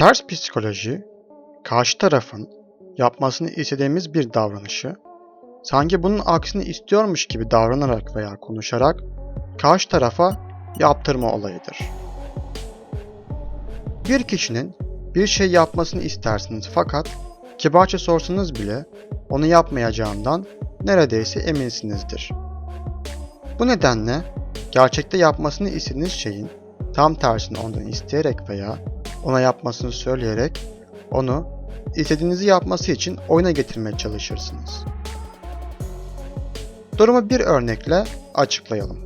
Ters psikoloji, karşı tarafın yapmasını istediğimiz bir davranışı, sanki bunun aksini istiyormuş gibi davranarak veya konuşarak karşı tarafa yaptırma olayıdır. Bir kişinin bir şey yapmasını istersiniz fakat kibarca sorsanız bile onu yapmayacağından neredeyse eminsinizdir. Bu nedenle gerçekte yapmasını istediğiniz şeyin tam tersini ondan isteyerek veya ona yapmasını söyleyerek onu istediğinizi yapması için oyuna getirmeye çalışırsınız. Durumu bir örnekle açıklayalım.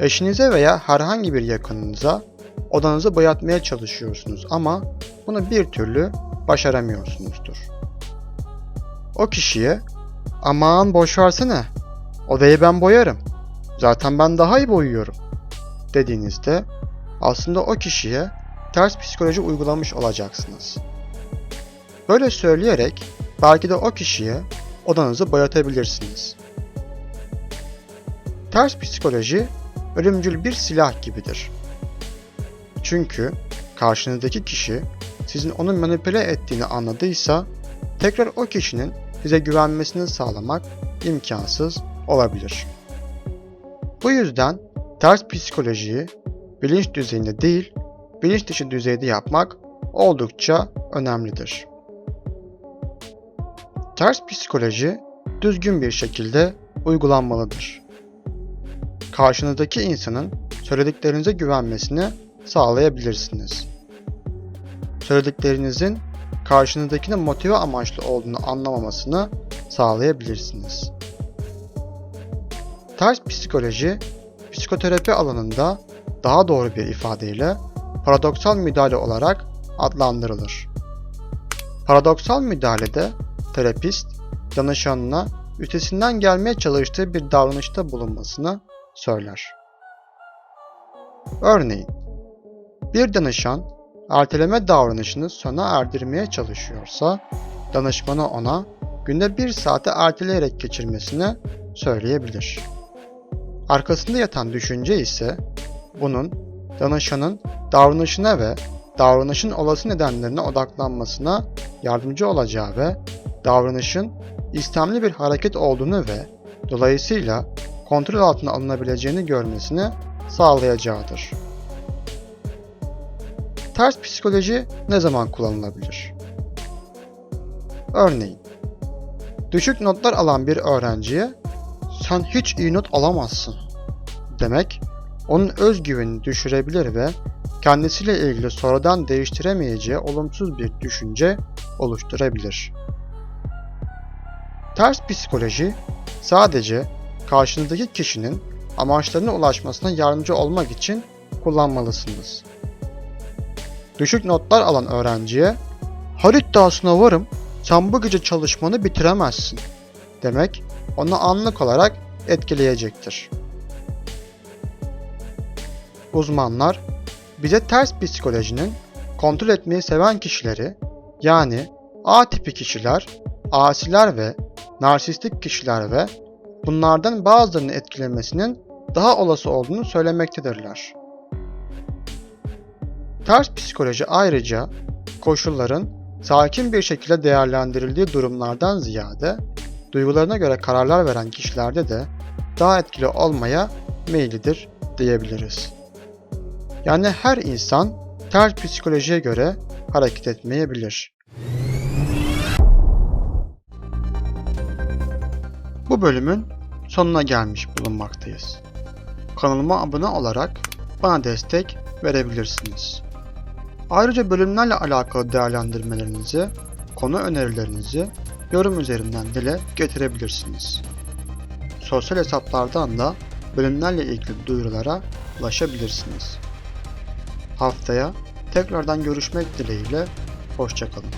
Eşinize veya herhangi bir yakınınıza odanızı boyatmaya çalışıyorsunuz ama bunu bir türlü başaramıyorsunuzdur. O kişiye aman boş versene odayı ben boyarım zaten ben daha iyi boyuyorum dediğinizde aslında o kişiye ters psikoloji uygulamış olacaksınız. Böyle söyleyerek belki de o kişiye odanızı boyatabilirsiniz. Ters psikoloji ölümcül bir silah gibidir. Çünkü karşınızdaki kişi sizin onu manipüle ettiğini anladıysa tekrar o kişinin size güvenmesini sağlamak imkansız olabilir. Bu yüzden ters psikolojiyi bilinç düzeyinde değil, bilinç dışı düzeyde yapmak oldukça önemlidir. Ters psikoloji düzgün bir şekilde uygulanmalıdır. Karşınızdaki insanın söylediklerinize güvenmesini sağlayabilirsiniz. Söylediklerinizin karşınızdakine motive amaçlı olduğunu anlamamasını sağlayabilirsiniz. Ters psikoloji, psikoterapi alanında daha doğru bir ifadeyle paradoksal müdahale olarak adlandırılır. Paradoksal müdahalede terapist, danışanına üstesinden gelmeye çalıştığı bir davranışta bulunmasını söyler. Örneğin, bir danışan erteleme davranışını sona erdirmeye çalışıyorsa, danışmanı ona günde bir saate erteleyerek geçirmesini söyleyebilir. Arkasında yatan düşünce ise bunun danışanın davranışına ve davranışın olası nedenlerine odaklanmasına yardımcı olacağı ve davranışın istemli bir hareket olduğunu ve dolayısıyla kontrol altına alınabileceğini görmesini sağlayacağıdır. Ters psikoloji ne zaman kullanılabilir? Örneğin, düşük notlar alan bir öğrenciye sen hiç iyi not alamazsın demek onun özgüvenini düşürebilir ve kendisiyle ilgili sonradan değiştiremeyeceği olumsuz bir düşünce oluşturabilir. Ters psikoloji sadece karşınızdaki kişinin amaçlarına ulaşmasına yardımcı olmak için kullanmalısınız. Düşük notlar alan öğrenciye her iddiasına varım sen bu gece çalışmanı bitiremezsin demek onu anlık olarak etkileyecektir. Uzmanlar bize ters psikolojinin kontrol etmeyi seven kişileri yani A tipi kişiler, asiler ve narsistik kişiler ve bunlardan bazılarını etkilemesinin daha olası olduğunu söylemektedirler. Ters psikoloji ayrıca koşulların sakin bir şekilde değerlendirildiği durumlardan ziyade duygularına göre kararlar veren kişilerde de daha etkili olmaya meyillidir diyebiliriz. Yani her insan ters psikolojiye göre hareket etmeyebilir. Bu bölümün sonuna gelmiş bulunmaktayız. Kanalıma abone olarak bana destek verebilirsiniz. Ayrıca bölümlerle alakalı değerlendirmelerinizi, konu önerilerinizi yorum üzerinden dile getirebilirsiniz. Sosyal hesaplardan da bölümlerle ilgili duyurulara ulaşabilirsiniz. Haftaya tekrardan görüşmek dileğiyle, hoşçakalın.